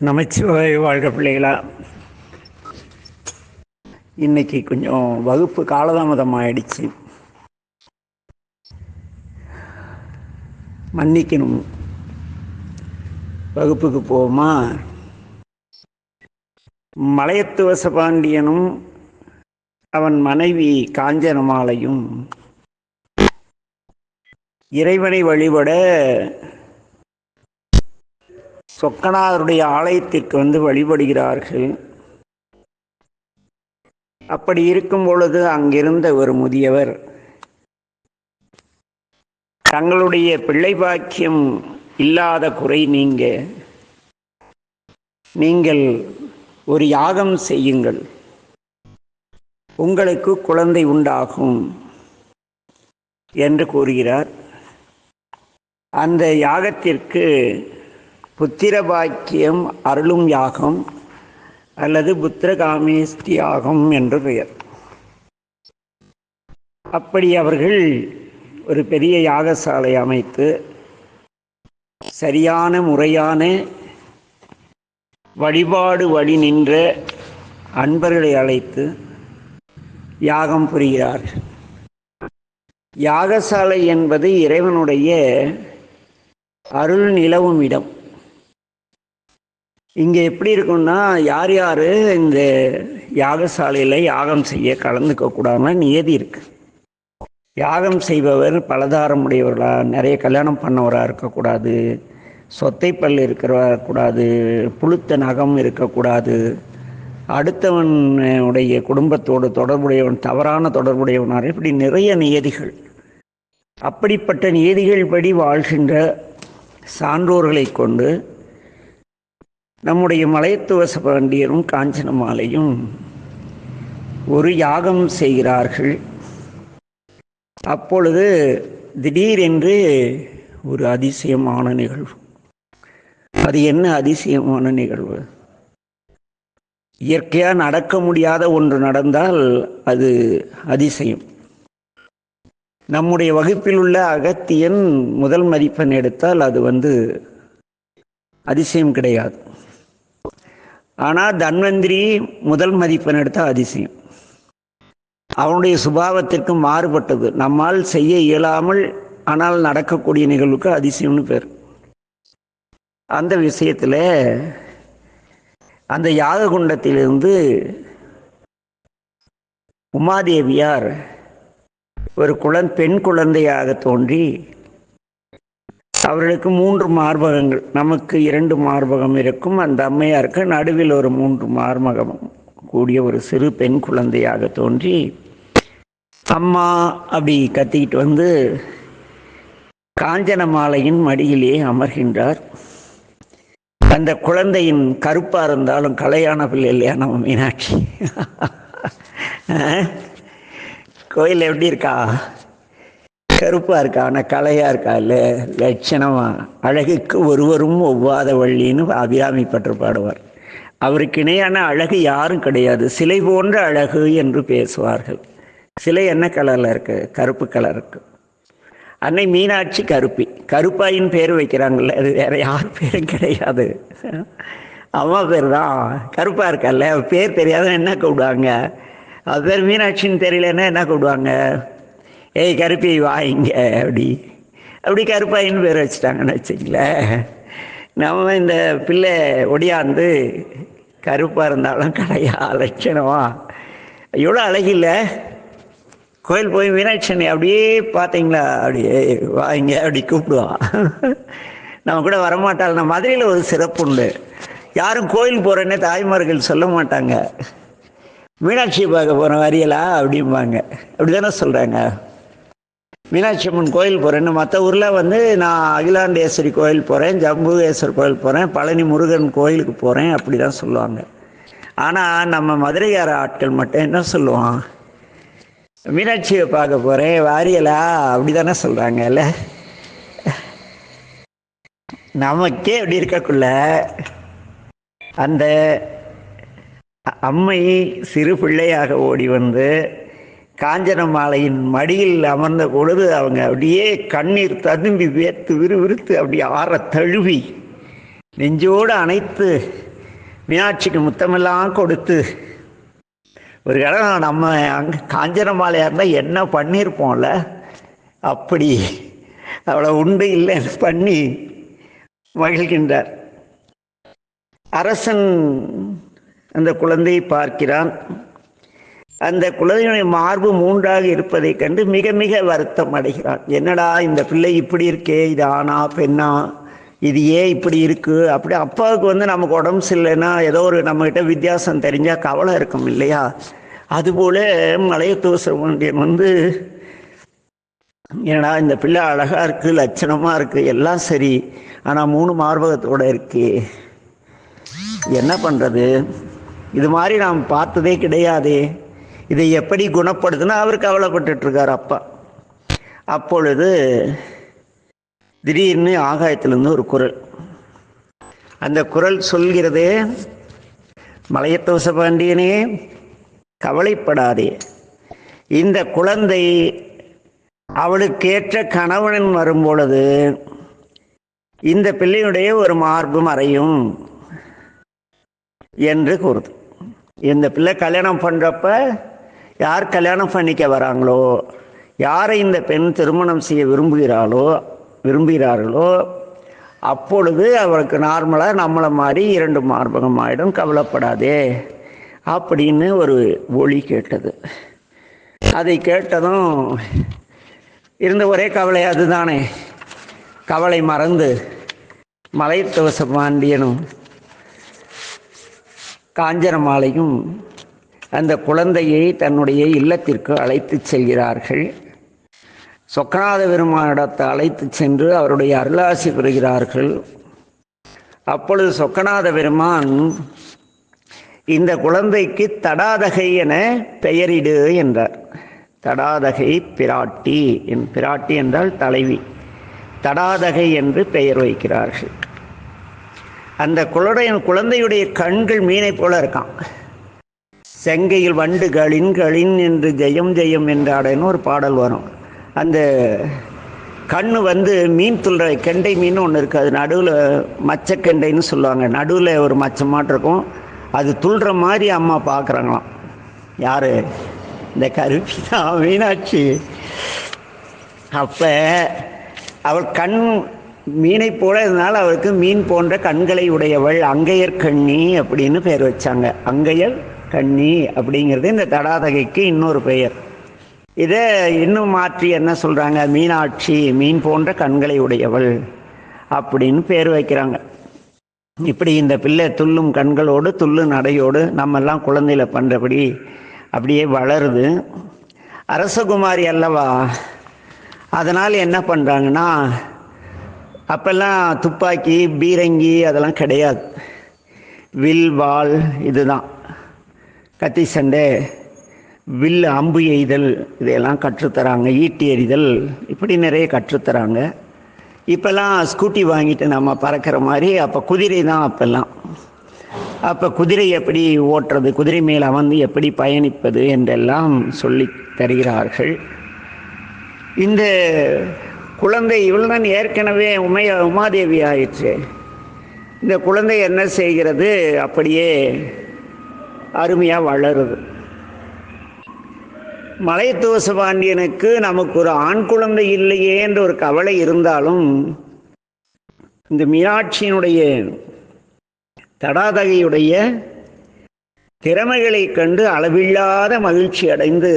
நமச்சிவாய வாழ்க பிள்ளைகளா. இன்னைக்கு கொஞ்சம் வகுப்பு காலதாமதம் ஆயிடுச்சு. மன்னிக்கணும். வகுப்புக்கு போவோமா? மலையத்துவ சபாண்டியனும் அவன் மனைவி காஞ்சனமாலையும் இறைவனை வழிபட சொக்கநாதருடைய ஆலயத்திற்கு வந்து வழிபடுகிறார்கள். அப்படி இருக்கும் பொழுது அங்கிருந்த ஒரு முதியவர் தங்களுடைய பிள்ளை பாக்கியம் இல்லாத குறை நீங்க நீங்கள் ஒரு யாகம் செய்யுங்கள். உங்களுக்கு குழந்தை உண்டாகும் என்று கூறுகிறார். அந்த யாகத்திற்கு புத்திர பாக்கியம் அருளும் யாகம் அல்லது புத்திரகாமேஷ்டி யாகம் என்று பெயர். அப்படி அவர்கள் ஒரு பெரிய யாகசாலை அமைத்து சரியான முறையான வழிபாடு வழி நின்ற அன்பர்களை அழைத்து யாகம் புரிகிறார்கள் யாகசாலை என்பது இறைவனுடைய அருள் நிலவும் இடம். இங்கே எப்படி இருக்கும்னா யார் யார் இந்த யாகசாலையில் யாகம் செய்ய கலந்துக்க கூடாதுன்னா நியதி இருக்கு. யாகம் செய்பவர் பலதாரமுடையவர்களா நிறைய கல்யாணம் பண்ணவராக இருக்கக்கூடாது சொத்தை பல் இருக்கிறவராக கூடாது புழுத்த நகம் இருக்கக்கூடாது. அடுத்தவனுடைய குடும்பத்தோடு தொடர்புடையவன் தவறான தொடர்புடையவனார். இப்படி நிறைய நியதிகள். அப்படிப்பட்ட நியதிகள் படி வாழ்கின்ற சான்றோர்களை கொண்டு நம்முடைய மலையத்துவ பாண்டியரும் காஞ்சனமாலையும் ஒரு யாகம் செய்கிறார்கள். அப்பொழுது திடீரென்று ஒரு அதிசயமான நிகழ்வு. அது என்ன அதிசயமான நிகழ்வு? இயற்கையாக நடக்க முடியாத ஒன்று நடந்தால் அது அதிசயம். நம்முடைய வகுப்பில் உள்ள அகத்தியன் முதல் மதிப்பெண் எடுத்தால் அது வந்து அதிசயம் கிடையாது. ஆனால் தன்வந்திரி முதல் மதிப்பெண் எடுத்தால் அதிசயம். அவனுடைய சுபாவத்திற்கு மாறுபட்டது. நம்மால் செய்ய இயலாமல் ஆனால் நடக்கக்கூடிய நிகழ்வுக்கு அதிசயம்னு பேர். அந்த விஷயத்தில் அந்த யாக குண்டத்திலிருந்து உமாதேவியார் ஒரு குழந்தை பெண் குழந்தையாக தோன்றி அவர்களுக்கு மூன்று மார்பகங்கள். நமக்கு இரண்டு மார்பகம் இருக்கும். அந்த அம்மையாருக்கு நடுவில் ஒரு மூன்று மார்பகம் கூடிய ஒரு சிறு பெண் குழந்தையாக தோன்றி அம்மா அப்படி கத்திக்கிட்டு வந்து காஞ்சன மாலையின் மடியிலே அமர்கின்றார். அந்த குழந்தையின் கருப்பாக இருந்தாலும் கலையான பிள்ளை இல்லையா நம்ம மீனாட்சி? கோயில் எப்படி இருக்கா? கருப்பாக இருக்கா? ஆனால் கலையாக இருக்கா? இல்லை லட்சணமாக அழகுக்கு ஒருவரும் ஒவ்வாத வள்ளின்னு அபிராமி பற்று பாடுவார். அவருக்கு இணையான அழகு யாரும் கிடையாது. சிலை போன்ற அழகு என்று பேசுவார்கள். சிலை என்ன கலரில் இருக்குது கருப்பு கலர் இருக்கு. அன்னை மீனாட்சி கருப்பி. கருப்பாயின் பேர் வைக்கிறாங்கல்ல அது வேறு யார் பேரும் கிடையாது. அம்மா பேர் தான். கருப்பாக இருக்கல்ல பேர் தெரியாத என்ன கூப்பிடுவாங்க? அது பேர் மீனாட்சின்னு தெரியலன்னா என்ன கூப்பிடுவாங்க? ஏய் கருப்பி வாங்க அப்படி. அப்படி கருப்பாயின்னு பேர் வச்சுட்டாங்கன்னு வச்சுங்களேன் நம்ம இந்த பிள்ளை ஒடியாந்து கருப்பாக இருந்தாலும் கடையா லட்சணமா எவ்வளோ அழகில்ல கோயில் போய் மீனாட்சனை அப்படியே பார்த்தீங்களா? அப்படியே வாங்க அப்படி கூப்பிடுவான். நம்ம கூட வரமாட்டாள். நம்ம மதுரையில் ஒரு சிறப்பு உண்டு. யாரும் கோயில் போகிறேன்னே தாய்மார்கள் சொல்ல மாட்டாங்க. மீனாட்சியை பார்க்க போகிறோம் வரியலா? அப்படிம்பாங்க. அப்படி தானே சொல்கிறாங்க மீனாட்சி அம்மன் கோயில் போகிறேன்னு மற்ற ஊரில் வந்து நான் அகிலாண்டேஸ்வரி கோயில் போகிறேன் ஜம்புகேஸ்வர் கோயில் போகிறேன் பழனி முருகன் கோயிலுக்கு போகிறேன் அப்படி தான் சொல்லுவாங்க. ஆனால் நம்ம மதுரைக்கார ஆட்கள் மட்டும் என்ன சொல்லுவான்? மீனாட்சியை பார்க்க போகிறேன் வாரியலா? அப்படி தானே சொல்கிறாங்கல்ல நமக்கே அப்படி இருக்கக்குள்ள அந்த அம்மை சிறு பிள்ளையாக ஓடி வந்து காஞ்சன மாலையின் மடியில் அமர்ந்த பொழுது அவங்க அப்படியே கண்ணீர் ததும்பி வேர்த்து விறுவிறுத்து அப்படி ஆற தழுவி நெஞ்சோடு அணைத்து மீனாட்சிக்கு முத்தமெல்லாம் கொடுத்து ஒரு கடை நம்ம அங்கே காஞ்சனமாலையாக இருந்தால் என்ன பண்ணியிருப்போம்ல அப்படி அவளை உண்டு இல்லைன்னு பண்ணி மகிழ்கின்றார். அரசன் அந்த குழந்தையை பார்க்கிறான். அந்த குழந்தையுடைய மார்பு மூன்றாக இருப்பதை கண்டு மிக மிக வருத்தம் அடைகிறான். என்னடா இந்த பிள்ளை இப்படி இருக்கே இது ஆனா பெண்ணா இது ஏன் இப்படி இருக்கு? அப்படி அப்பாவுக்கு வந்து நமக்கு உடம்பு சரியில்லைன்னா ஏதோ ஒரு நம்மகிட்ட வித்தியாசம் தெரிஞ்சால் கவலை இருக்கும் இல்லையா? அதுபோல மலையத்துவ சுப்பிரமணியன் வந்து ஏன்னா இந்த பிள்ளை அழகா இருக்கு லட்சணமா இருக்கு எல்லாம் சரி ஆனா மூணு மார்பகத்தோட இருக்கு. என்ன பண்றது? இது மாதிரி நாம் பார்த்ததே கிடையாதே. இதை எப்படி குணப்படுத்தினா அவர் கவலைப்பட்டுட்ருக்கார் அப்பா. அப்பொழுது திடீர்னு ஆகாயத்திலிருந்து ஒரு குரல். அந்த குரல் சொல்கிறதே மலையத்தோச பாண்டியனே கவலைப்படாதே. இந்த குழந்தை அவளுக்கேற்ற கணவனன் வரும்பொழுது இந்த பிள்ளையினுடைய ஒரு மார்பு மறையும் என்று கூறுது. இந்த பிள்ளை கல்யாணம் பண்ணுறப்ப யார் கல்யாணம் பண்ணிக்க வராங்களோ யாரை இந்த பெண் திருமணம் செய்ய விரும்புகிறாளோ விரும்புகிறார்களோ அப்பொழுது அவருக்கு நார்மலாக நம்மளை மாதிரி இரண்டு மார்பகம் ஆகிடும் கவலைப்படாதே அப்படின்னு ஒரு ஒளி கேட்டது. அதை கேட்டதும் இருந்த ஒரே கவலை அதுதானே. கவலை மறந்து மலைத்தவச பாண்டியனும் காஞ்சனமாலையும் அந்த குழந்தையை தன்னுடைய இல்லத்திற்கு அழைத்துச் செல்கிறார்கள். சொக்கநாத பெருமானிடத்தை அழைத்துச் சென்று அவருடைய அருளாசி பெறுகிறார்கள். அப்பொழுது சொக்கநாத பெருமான் இந்த குழந்தைக்கு தடாதகை என பெயரிடு என்றார். தடாதகை பிராட்டி என் பிராட்டி என்றால் தலைவி. தடாதகை என்று பெயர் வைக்கிறார்கள். அந்த குழந்தையின் குழந்தையுடைய கண்கள் மீனை போல இருக்கான் செங்கையில் வண்டு களின் களின் என்று ஜெயம் ஜெயம் என்றாடன்னு ஒரு பாடல் வரும். அந்த கண்ணு வந்து மீன் துள்ளுற கெண்டை மீன் ஒன்று இருக்குது அது நடுவில் மச்சக்கெண்டைன்னு சொல்லுவாங்க. நடுவில் ஒரு மச்சமாட்டு இருக்கும். அது துள்ளுற மாதிரி அம்மா பார்க்குறாங்களாம் யார்? இந்த கருப்பி தான் மீனாட்சி. அப்போ அவள் கண் மீனை போல இதனால் அவளுக்கு மீன் போன்ற கண்களை உடையவள் அங்கையர் கண்ணி அப்படின்னு பெயர் வச்சாங்க. அங்கையர் கண்ணி அப்படிங்கிறது இந்த தடாதகைக்கு இன்னொரு பெயர். இதை இன்னும் மாற்றி என்ன சொல்கிறாங்க மீனாட்சி மீன் போன்ற கண்களை உடையவள் அப்படின்னு பேர் வைக்கிறாங்க. இப்படி இந்த பிள்ளை துள்ளும் கண்களோடு துள்ளு நடையோடு நம்மெல்லாம் குழந்தையில பண்ணுறபடி அப்படியே வளருது. அரசகுமாரி அல்லவா? அதனால் என்ன பண்ணுறாங்கன்னா அப்பெல்லாம் துப்பாக்கி பீரங்கி அதெல்லாம் கிடையாது. வில் வாள் இதுதான். கத்தி சண்டை வில் அம்பு எய்தல் இதையெல்லாம் கற்றுத்தராங்க. ஈட்டி எறிதல் இப்படி நிறைய கற்றுத்தராங்க. இப்போல்லாம் ஸ்கூட்டி வாங்கிட்டு நம்ம பறக்கிற மாதிரி அப்போ குதிரை தான் அப்போல்லாம். அப்போ குதிரை எப்படி ஓட்டுறது குதிரை மேல் அமர்ந்து எப்படி பயணிப்பது என்றெல்லாம் சொல்லி தருகிறார்கள். இந்த குழந்தை இவள்தான் ஏற்கனவே உமைய உமாதேவி ஆயிற்று. இந்த குழந்தை என்ன செய்கிறது? அப்படியே அருமையாக வளருது. மலைத்துவச பாண்டியனுக்கு நமக்கு ஒரு ஆண் குழந்தை இல்லையே என்ற ஒரு கவலை இருந்தாலும் இந்த மீனாட்சியினுடைய தடாதகையுடைய திறமைகளை கண்டு அளவில்லாத மகிழ்ச்சி அடைந்து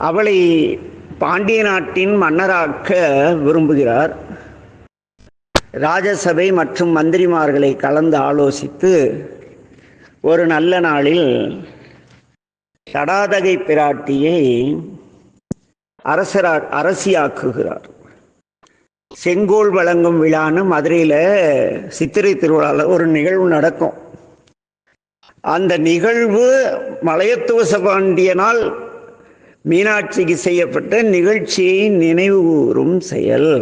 அவளை பாண்டிய நாட்டின் மன்னராக்க விரும்புகிறார். ராஜசபை மற்றும் மந்திரிமார்களை கலந்து ஆலோசித்து ஒரு நல்ல நாளில் தடாதகை பிராட்டியை அரசரா அரசியாக்குகிறார். செங்கோல் வழங்கும் விழான்னு மதுரையில் சித்திரை திருவிழாவில் ஒரு நிகழ்வு நடக்கும். அந்த நிகழ்வு மலையத்துவ சபாண்டியனால் மீனாட்சிக்கு செய்யப்பட்ட நிகழ்ச்சியை நினைவு கூறும் செயல்.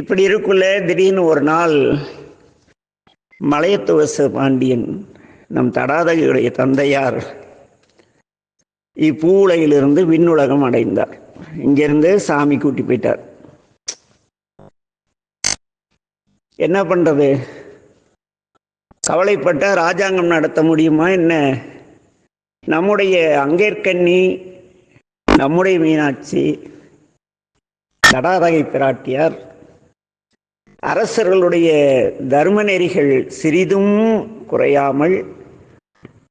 இப்படி இருக்குள்ள திடீர்னு ஒரு நாள் மலையத்துவச பாண்டியன் நம் தடாதகியுடைய தந்தையார். இப்பூலையிலிருந்து விண்ணுலகம் அடைந்தார். இங்கிருந்து சாமி கூட்டி போயிட்டார். என்ன பண்றது? கவலைப்பட்ட ராஜாங்கம் நடத்த முடியுமா என்ன? நம்முடைய அங்கேற்கண்ணி நம்முடைய மீனாட்சி தடாதகை பிராட்டியார் அரசர்களுடைய தர்ம நெறிகள் சிறிதும் குறையாமல்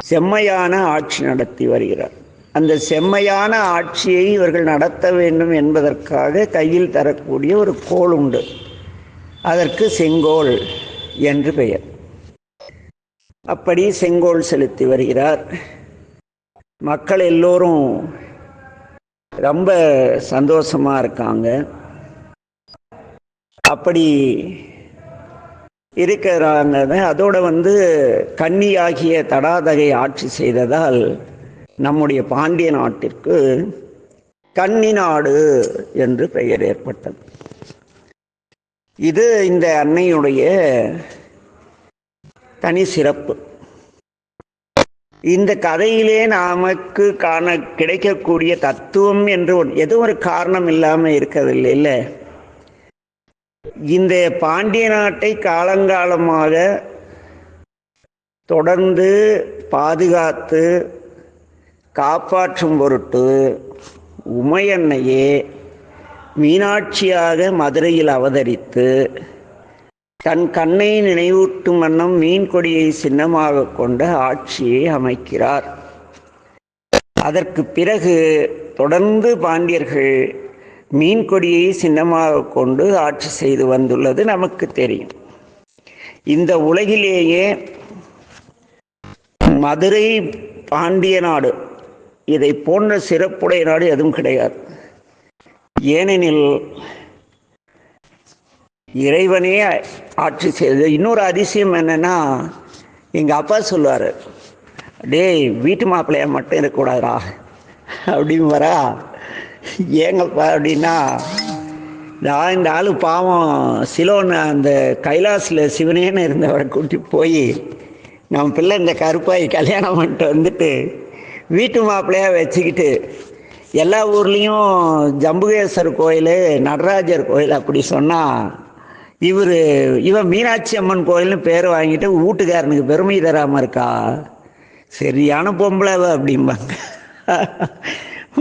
செம்மையான ஆட்சி நடத்தி வருகிறார். அந்த செம்மையான ஆட்சியை இவர்கள் நடத்த வேண்டும் என்பதற்காக கையில் தரக்கூடிய ஒரு கோல் உண்டு. அதற்கு செங்கோல் என்று பெயர். அப்படி செங்கோல் செலுத்தி வருகிறார். மக்கள் எல்லோரும் ரொம்ப சந்தோஷமாக இருக்காங்க. அப்படி இருக்கிறாங்க அதோட வந்து கன்னியாகிய தடாதகை ஆட்சி செய்ததால் நம்முடைய பாண்டிய நாட்டிற்கு கன்னி நாடு என்று பெயர் ஏற்பட்டது. இது இந்த அன்னையுடைய தனி சிறப்பு. இந்த கதையிலே நமக்கு காண கிடைக்கக்கூடிய தத்துவம் என்று ஒன்று- எதுவும் ஒரு காரணம் இல்லாமல் இருக்கிறதில்லை இல்லை? இந்த பாண்டிய நாட்டை காலங்காலமாக தொடர்ந்து பாதுகாத்து காப்பாற்றும் பொருட்டு உமையன்னையே மீனாட்சியாக மதுரையில் அவதரித்து தன் கண்ணை நினைவூட்டும் வண்ணம் மீன் கொடியை சின்னமாக கொண்ட ஆட்சியை அமைக்கிறார். அதற்கு பிறகு தொடர்ந்து பாண்டியர்கள் மீன் கொடியை சின்னமாக கொண்டு ஆட்சி செய்து வந்துள்ளது நமக்கு தெரியும். இந்த உலகிலேயே மதுரை பாண்டிய நாடு இதை போன்ற சிறப்புடைய நாடு எதுவும் கிடையாது. ஏனெனில் இறைவனே ஆட்சி செய்தது. இன்னொரு அதிசயம் என்னென்னா எங்கள் அப்பா சொல்லுவார் டேய் வீட்டு மாப்பிள்ளையாக மட்டும் இருக்கக்கூடாதா அப்படின்னு வரா ஏங்கப்பா அப்படின்னா நான் இந்த ஆள் பாவம் சிலோன் அந்த கைலாசில் சிவனேன்னு இருந்தவரை கூட்டி போய் நம்ம பிள்ளை இந்த கருப்பாய் கல்யாணம் பண்ணிட்டு வந்துட்டு வீட்டு மாப்பிள்ளையாக வச்சுக்கிட்டு எல்லா ஊர்லேயும் ஜம்புகேஸ்வர் கோயில் நடராஜர் கோயில் அப்படி சொன்னால் இவர் இவன் மீனாட்சி அம்மன் கோயில்னு பேர் வாங்கிட்டு வீட்டுக்காரனுக்கு பெருமை தராமல் இருக்கா? சரியான பொம்பளை அப்படிம்பாங்க.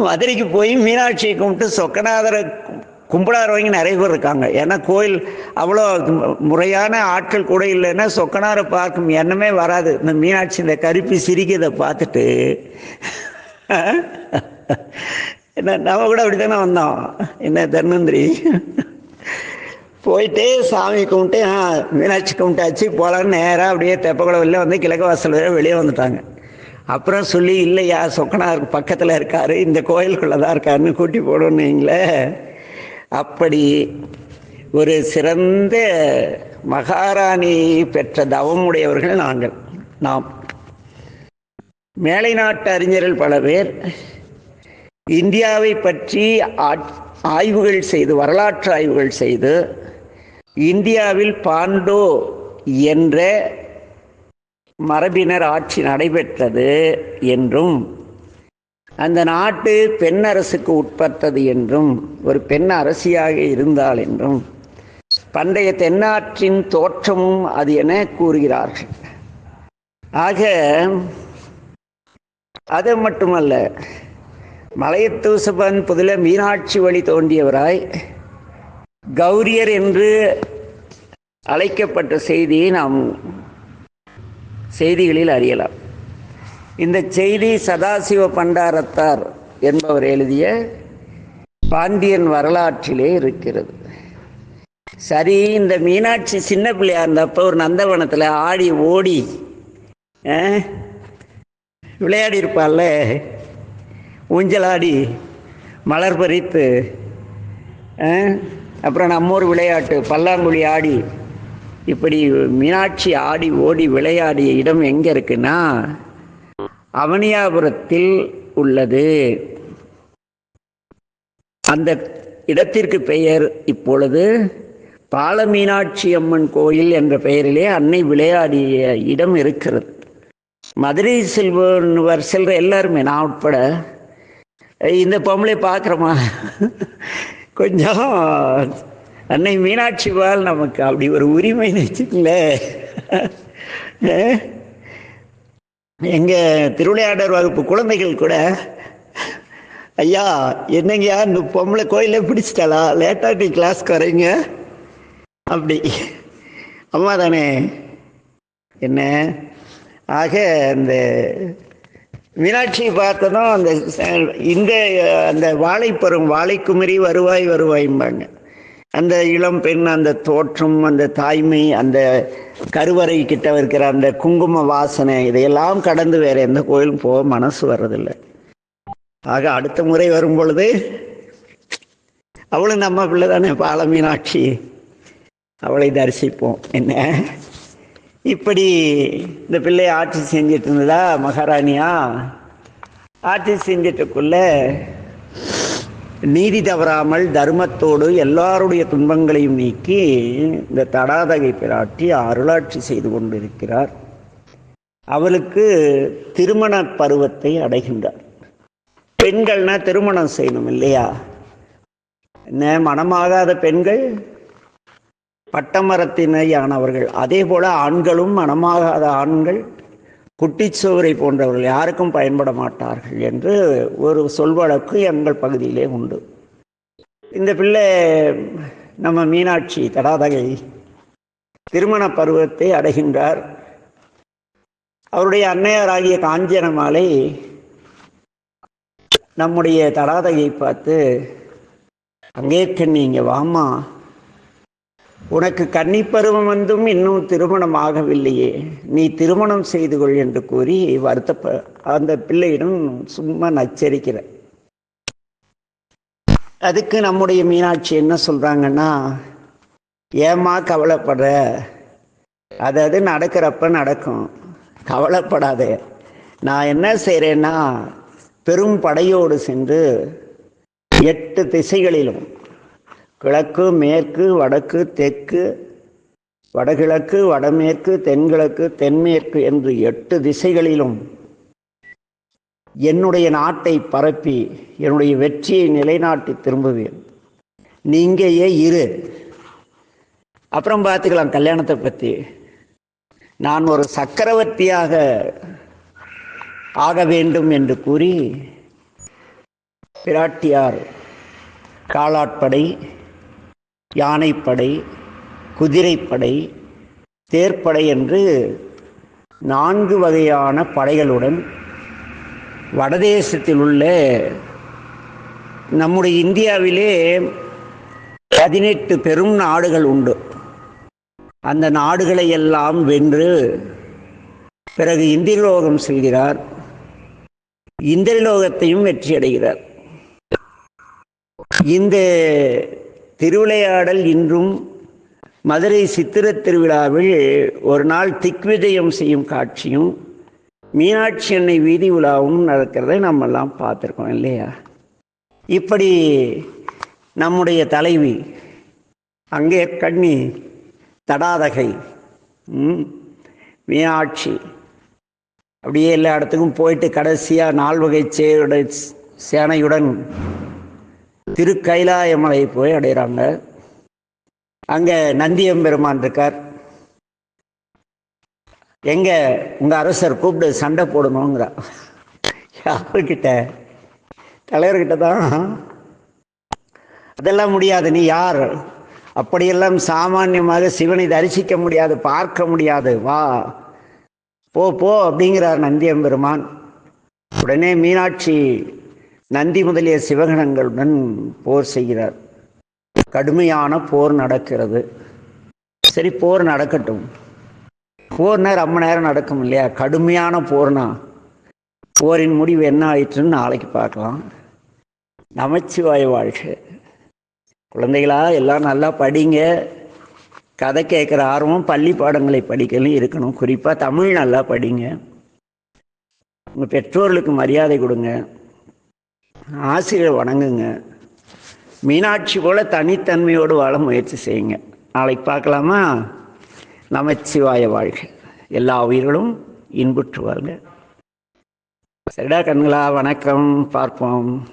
மதுரைக்கு போய் மீனாட்சியை கும்பிட்டு சொக்கநாதரை கும்பிடாதவங்க நிறைய பேர் இருக்காங்க. ஏன்னா கோயில் அவ்வளோ முறையான ஆட்கள் கூட இல்லைன்னா சொக்கனாரை பார்க்கும் எண்ணமே வராது. இந்த மீனாட்சி இந்த கருப்பி சிரிக்கிறதை பார்த்துட்டு என்ன நம்ம கூட அப்படி தானே வந்தோம்? என்ன தர்மந்திரி? போயிட்டு சாமி கும்பிட்டு ஆ மீனாட்சி கும்பிட்டாச்சு போகலான்னு நேராக அப்படியே தெப்பக்குளம் வெளில வந்து கிழக்கு வாசல் வரை வெளியே வந்துட்டாங்க. அப்புறம் சொல்லி இல்லையா சொக்கனார் பக்கத்தில் இருக்காரு இந்த கோயிலுக்குள்ளே தான் இருக்காருன்னு கூட்டி போடணுங்களே அப்படி ஒரு சிறந்த மகாராணி பெற்ற தவமுடையவர்கள் நாங்கள் நாம். மேலை நாட்டு அறிஞர்கள் பல பேர் இந்தியாவை பற்றி ஆட்- ஆய்வுகள் செய்து வரலாற்று ஆய்வுகள் செய்து இந்தியாவில் பாண்டோ என்ற மரபினர் ஆட்சி நடைபெற்றது என்றும் அந்த நாட்டு பெண் அரசுக்கு உட்பட்டது என்றும் ஒரு பெண் அரசியாக இருந்தால் என்றும் பண்டைய தென்னாற்றின் தோற்றமும் அது என கூறுகிறார்கள். ஆக அது மட்டுமல்ல மலையத்தூசபன் புதில மீனாட்சி வழி தோன்றியவராய் கௌரியர் என்று அழைக்கப்பட்ட செய்தியை நாம் செய்திகளில் அறியலாம். இந்த செய்தி சதாசிவ பண்டாரத்தார் என்பவர் எழுதிய பாண்டியன் வரலாற்றிலே இருக்கிறது. சரி இந்த மீனாட்சி சின்ன பிள்ளையா இருந்தப்போ ஒரு நந்தவனத்தில் ஆடி ஓடி விளையாடி இருப்பாள்ல ஊஞ்சலாடி மலர் பறித்து அப்புறம் நம்ம ஊர் விளையாட்டு பல்லாங்குழி ஆடி இப்படி மீனாட்சி ஆடி ஓடி விளையாடிய இடம் எங்கே இருக்குன்னா அவனியாபுரத்தில் உள்ளது. அந்த இடத்திற்கு பெயர் இப்பொழுது பாலமீனாட்சி அம்மன் கோயில் என்ற பெயரிலே அன்னை விளையாடிய இடம் இருக்கிறது. மதுரை செல்வர் செல்ற எல்லாருமே நான் உட்பட இந்த பொம்பளை பார்க்குறோமா கொஞ்சம் அன்னை மீனாட்சி பால் நமக்கு அப்படி ஒரு உரிமைன்னு வச்சுக்கங்களேன் எங்கள் திருவிளையாடர் வகுப்பு குழந்தைகள் கூட ஐயா என்னங்கய்யா இந்த பொம்பளை கோயிலே பிடிச்சிட்டாளா? லேட்டாக நீ கிளாஸ்க்கு வரீங்க அப்படி. அம்மா தானே. என்ன? ஆக அந்த மீனாட்சி பார்த்ததும் அந்த இந்த அந்த வாழைப்பருவம் வாழைக்குமரி வருவாய் வருவாய்ம்பாங்க. அந்த இளம் பெண் அந்த தோற்றம் அந்த தாய்மை அந்த கருவறை கிட்ட இருக்கிற அந்த குங்கும வாசனை இதையெல்லாம் கடந்து வேற எந்த கோயிலும் போக மனசு வர்றதில்லை. ஆக அடுத்த முறை வரும் பொழுது அவளும் நம்ம பிள்ளை தானே பால மீனாட்சி. அவளை தரிசிப்போம். என்ன? இப்படி இந்த பிள்ளை ஆட்சி செஞ்சிட்டு இருந்ததா மகாராணியா? ஆட்சி செஞ்சிட்டுக்குள்ள நீதி தவறாமல் தர்மத்தோடு எல்லாருடைய துன்பங்களையும் நீக்கி இந்த தடாதகை பிராட்டி அருளாட்சி செய்து கொண்டிருக்கிறார். அவளுக்கு திருமண பருவத்தை அடைகின்றார். பெண்கள்னா திருமணம் செய்யணும் இல்லையா? என்ன மனமாகாத பெண்கள்? பட்டமரத்தினையானவர்கள் அதே போல ஆண்களும் மனமாகாத ஆண்கள். குட்டிச்சோரை போன்றவர்கள் யாருக்கும் பயன்பட மாட்டார்கள் என்று ஒரு சொல்வழக்கு எங்கள் பகுதியிலே உண்டு. இந்த பிள்ளை நம்ம மீனாட்சி தடாதகை திருமண பருவத்தை அடைகின்றார். அவருடைய அன்னையாராகிய காஞ்சனமாலை நம்முடைய தடாதகை பார்த்து அங்கே கண்ணி வாமா உனக்கு கன்னிப்பருவம் வந்தும் இன்னும் திருமணம் ஆகவில்லையே நீ திருமணம் செய்து கொள் என்று கூறி வருத்தப்ப அந்த பிள்ளையிடம் சும்மா நச்சரிக்கிற. அதுக்கு நம்முடைய மீனாட்சி என்ன சொல்கிறாங்கன்னா ஏமா கவலைப்படுற? அது அது நடக்கிறப்ப நடக்கும். கவலைப்படாதே. நான் என்ன செய்கிறேன்னா பெரும் படையோடு சென்று எட்டு திசைகளிலும் கிழக்கு மேற்கு வடக்கு தெற்கு வடகிழக்கு வடமேற்கு தென்கிழக்கு தென்மேற்கு என்று எட்டு திசைகளிலும் என்னுடைய நாட்டை பரப்பி என்னுடைய வெற்றியை நிலைநாட்டி திரும்புவேன். நீங்கேயே இரு. அப்புறம் பார்த்துக்கலாம் கல்யாணத்தை பற்றி நான் ஒரு சக்கரவர்த்தியாக ஆக வேண்டும் என்று கூறி பிராட்டியார் காலாட்படை யானைப்படை குதிரைப்படை தேர்ப்படை என்று நான்கு வகையான படைகளுடன் வடதேசத்தில் உள்ள நம்முடைய இந்தியாவிலே பதினெட்டு பெரும் நாடுகள் உண்டு. அந்த நாடுகளை எல்லாம் வென்று பிறகு இந்திரலோகம் செல்கிறார். இந்திரலோகத்தையும் வெற்றி அடைகிறார் இந்த திருவிளையாடல் இன்றும் மதுரை சித்திர திருவிழாவில் ஒரு நாள் திக்விஜயம் செய்யும் காட்சியும் மீனாட்சி அன்னை வீதி உலாவும் நடக்கிறதை நம்ம எல்லாம் பார்த்துருக்கோம் இல்லையா? இப்படி நம்முடைய தலைவி அங்கே கண்ணி தடாதகை மீனாட்சி அப்படியே எல்லா இடத்துக்கும் போயிட்டு கடைசியாக நால்வகை சேருட சேனையுடன் திருக்கைலாயமலை போய் அடைகிறாங்க. அங்கே நந்தியம்பெருமான் இருக்கார். எங்க உங்கள் அரசர் கூப்பிட்டு சண்டை போடணுங்கிறா யாருக்கிட்ட தலைவர்கிட்ட தான் அதெல்லாம் முடியாது நீ யார்? அப்படியெல்லாம் சாமானியமாக சிவனை தரிசிக்க முடியாது பார்க்க முடியாது. வா போ போ அப்படிங்கிறார் நந்தியம்பெருமான் உடனே மீனாட்சி நந்தி முதலிய சிவகணங்களுடன் போர் செய்கிறார். கடுமையான போர் நடக்கிறது. சரி போர் நடக்கட்டும். போர்னா ரொம்ப நேரம் நடக்கும் இல்லையா? கடுமையான போர்னா போரின் முடிவு என்ன ஆயிற்றுன்னு நாளைக்கு பார்க்கலாம். நமச்சிவாய வாழ்க. குழந்தைகளா எல்லாம் நல்லா படிங்க. கதை கேட்குற ஆர்வம் பள்ளி பாடங்களை படிக்கலும் இருக்கணும். குறிப்பாக தமிழ் நல்லா படிங்க. உங்கள் பெற்றோர்களுக்கு மரியாதை கொடுங்க. ஆசிரியர் வணங்குங்க. மீனாட்சி போல் தனித்தன்மையோடு வாழ முயற்சி செய்யுங்க. நாளைக்கு பார்க்கலாமா? நமச்சிவாய வாழ்க. எல்லா உயிர்களும் இன்புற்று வாழ்க. சரிடா கண்களா வணக்கம். பார்ப்போம்.